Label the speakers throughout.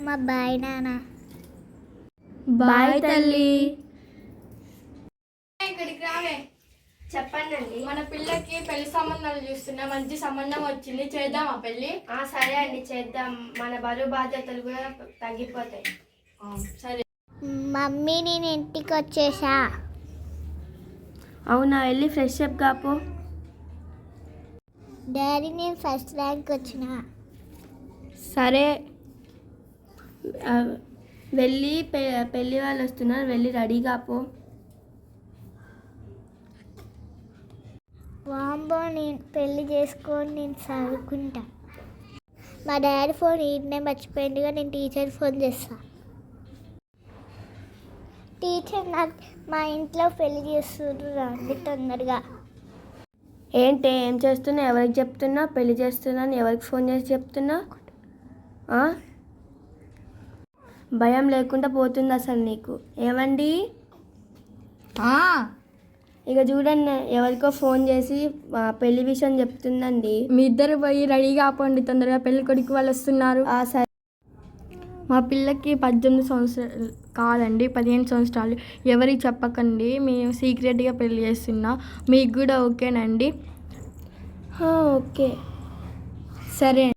Speaker 1: అమ్మ బాయ్ నాన్న.
Speaker 2: బాయ్ తల్లి.
Speaker 3: ఇక్కడికి రావే.
Speaker 4: చెప్పండి
Speaker 3: మన పిల్లకి పెళ్ళి సంబంధాలు చూస్తున్నా మంచి సంబంధం వచ్చింది. చేద్దామా పెళ్ళి?
Speaker 4: ఆ సరే అండి చేద్దాం. మన బరువు బాధ్యతలు కూడా తగ్గిపోతాయి.
Speaker 3: సరే.
Speaker 1: మమ్మీ నేను ఇంటికి వచ్చేసా.
Speaker 2: అవునా వెళ్ళి ఫ్రెష్ అప్ కాపో
Speaker 1: డాడీ నేను ఫస్ట్ ర్యాంక్ వచ్చిన.
Speaker 2: సరే. వెళ్ళి పె పెళ్ళి వాళ్ళు వస్తున్నారు. వెళ్ళి రెడీ కాపో
Speaker 1: వాంబో నేను పెళ్ళి చేసుకొని నేను చదువుకుంటా. మా డాడీ ఫోన్ ఈయనే మర్చిపోయిందిగా నేను టీచర్ ఫోన్ చేస్తా. టీచర్ నాకు మా ఇంట్లో పెళ్ళి చేస్తున్నారు రండి తొందరగా.
Speaker 2: ఏంటి ఏం చేస్తున్నా ఎవరికి చెప్తున్నా పెళ్ళి చేస్తున్నాను ఎవరికి ఫోన్ చేసి చెప్తున్నా ఆ? భయం లేకుండా పోతుంది అసలు నీకు. ఏమండి? ఇక చూడండి ఎవరికో ఫోన్ చేసి ఆ, పెళ్ళి విషయం చెప్తుందండి.
Speaker 3: మీ ఇద్దరు పోయి రెడీగా ఆపండి తొందరగా పెళ్ళి కొడుకు వాళ్ళు వస్తున్నారు.
Speaker 2: ఆ, సరే.
Speaker 3: మా పిల్లకి పద్దెనిమిది సంవత్సరాలు కాదండి పదిహేను సంవత్సరాలు. ఎవరికి చెప్పకండి మేము సీక్రెట్గా పెళ్ళి చేస్తున్నా. మీకు కూడా ఓకేనండి?
Speaker 2: ఓకే.
Speaker 3: సరే.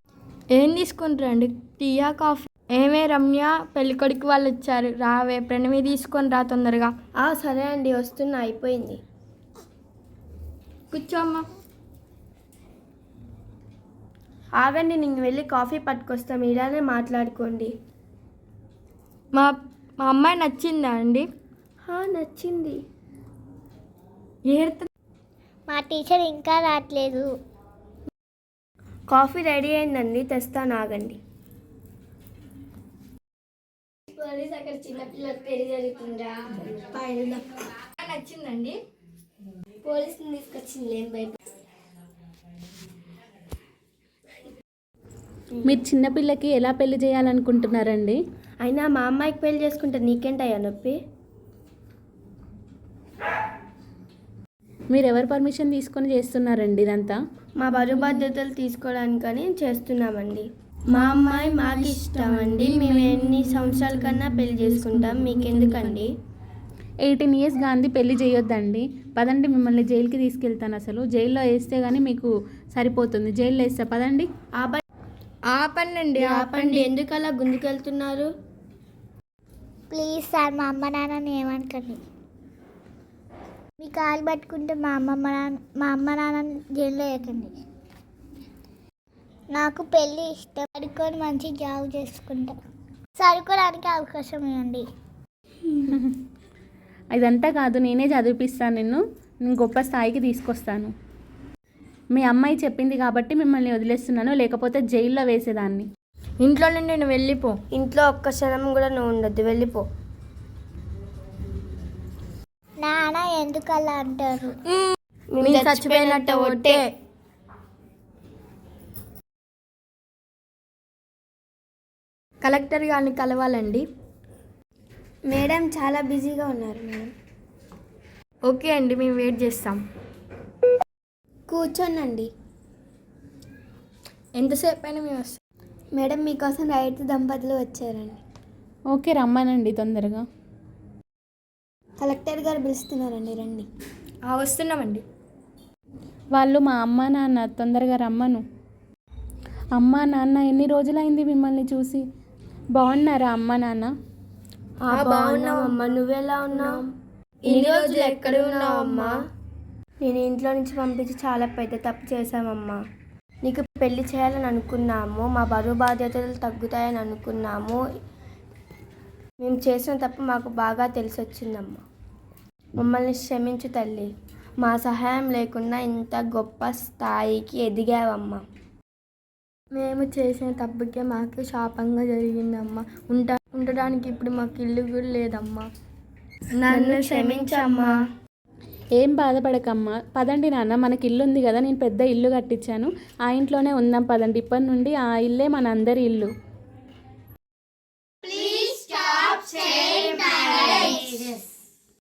Speaker 3: ఏం తీసుకుంటారండి? టీయా కాఫీ? ఏమే రమ్య? పెళ్ళి కొడుకు వాళ్ళు వచ్చారు రావే. ప్రణవి తీసుకొని రా తొందరగా.
Speaker 2: ఆ, సరే అండి. వస్తున్నా. అయిపోయింది.
Speaker 3: కూర్చోమ్మా
Speaker 2: ఆగండి. నేను వెళ్ళి కాఫీ పట్టుకొస్తాం. ఇలానే మాట్లాడుకోండి.
Speaker 3: మా మా అమ్మాయి నచ్చిందా అండి?
Speaker 2: నచ్చింది.
Speaker 3: ఏడుత
Speaker 1: మా టీచర్ ఇంకా రావట్లేదు
Speaker 2: కాఫీ రెడీ అయిందండి. తెస్తాను. ఆగండి.
Speaker 4: పోలీస్ అక్కడ చిన్నపిల్లలకు పెళ్ళి జరుగుతుందా?
Speaker 3: నచ్చిందండి.
Speaker 4: పోలీసుని తీసుకొచ్చింది ఏం భయపడ
Speaker 5: మీరు చిన్నపిల్లకి ఎలా పెళ్ళి చేయాలనుకుంటున్నారండి?
Speaker 2: అయినా మా అమ్మాయికి పెళ్ళి చేసుకుంటే నీకేంటయ్యా నొప్పి?
Speaker 5: మీరు ఎవరి పర్మిషన్ తీసుకొని చేస్తున్నారండి ఇదంతా?
Speaker 2: మా బరువు బాధ్యతలు తీసుకోవడానికని చేస్తున్నామండి. మా అమ్మాయి మాకు ఇష్టం అండి మేము ఎన్ని సంవత్సరాల కన్నా పెళ్ళి చేసుకుంటాం మీకెందుకండి?
Speaker 5: ఎయిటీన్ ఇయర్స్ గాంధీ పెళ్ళి చేయొద్దండి. పదండి మిమ్మల్ని జైలుకి తీసుకెళ్తాను అసలు. జైల్లో వేస్తే కానీ మీకు సరిపోతుంది. జైల్లో వేస్తా. పదండి.
Speaker 2: ఆప-
Speaker 3: ఆపండి
Speaker 2: ఆపండి. ఎందుకు అలా గుంజుకెళ్తున్నారు?
Speaker 1: ప్లీజ్ సార్ మా అమ్మ నాన్నని ఏమనకండి. మీ కాలు పట్టుకుంటే మా అమ్మమ్మ నాన్న మా అమ్మ నాన్నని జైల్లో వేయకండి. నాకు పెళ్ళి ఇష్టం. చదువుకొని మంచి జాబ్ చేసుకుంటా. చదువుకోవడానికి అవకాశం ఇవ్వండి
Speaker 5: ఇదంతా కాదు నేనే చదివిపిస్తాను నిన్ను. నేను గొప్ప స్థాయికి తీసుకొస్తాను. మీ అమ్మాయి చెప్పింది కాబట్టి మిమ్మల్ని వదిలేస్తున్నాను లేకపోతే జైల్లో వేసేదాన్ని.
Speaker 3: ఇంట్లో నుండి నేను వెళ్ళిపో.
Speaker 2: ఇంట్లో ఒక్క క్షణం కూడా నువ్వు ఉండొద్దు. వెళ్ళిపో.
Speaker 1: నాన్న ఎందుకు అలా అంటారు
Speaker 2: చచ్చిపోయినట్టు ఒట్టే.
Speaker 3: కలెక్టర్ గారిని కలవాలండి.
Speaker 2: మేడం చాలా బిజీగా ఉన్నారు మేడం.
Speaker 3: ఓకే అండి మేము వెయిట్ చేస్తాం.
Speaker 2: కూర్చోనండి.
Speaker 3: ఎంతసేపు అయినా మేము వస్తాం.
Speaker 2: మేడం మీకోసం రైతు దంపతులు వచ్చారండి.
Speaker 5: ఓకే రమ్మనండి తొందరగా.
Speaker 2: కలెక్టర్ గారు పిలుస్తున్నారండి రండి.
Speaker 3: ఆ, వస్తున్నామండి.
Speaker 5: వాళ్ళు మా అమ్మ నాన్న తొందరగా రమ్మను. అమ్మ నాన్న ఎన్ని రోజులైంది మిమ్మల్ని చూసి? బాగున్నారా అమ్మ నాన్న?
Speaker 2: బాగున్నావమ్మా నువ్వెలా ఉన్నావు? ఇన్ని రోజులు ఎక్కడ ఉన్నావమ్మా నేను ఇంట్లో నుంచి పంపించి చాలా పెద్ద తప్పు చేశామమ్మా. నీకు పెళ్ళి చేయాలని అనుకున్నాము మా బరువు బాధ్యతలు తగ్గుతాయని అనుకున్నాము. మేము చేసిన తప్పు మాకు బాగా తెలిసి వచ్చిందమ్మా మమ్మల్ని క్షమించు తల్లి. మా సహాయం లేకుండా ఇంత గొప్ప స్థాయికి ఎదిగావమ్మా.
Speaker 3: మేము చేసిన తప్పుకే మాకు శాపంగా జరిగిందమ్మా. ఉంట ఉండడానికి ఇప్పుడు మాకు ఇల్లు కూడా లేదమ్మా.
Speaker 2: నన్ను క్షమించమ్మా.
Speaker 5: ఏం బాధపడకమ్మా. పదండి నాన్న మనకి ఇల్లు ఉంది కదా నేను పెద్ద ఇల్లు కట్టించాను. ఆ ఇంట్లోనే ఉందాం పదండి. ఇప్పటి నుండి ఆ ఇల్లే మన అందరి ఇల్లు.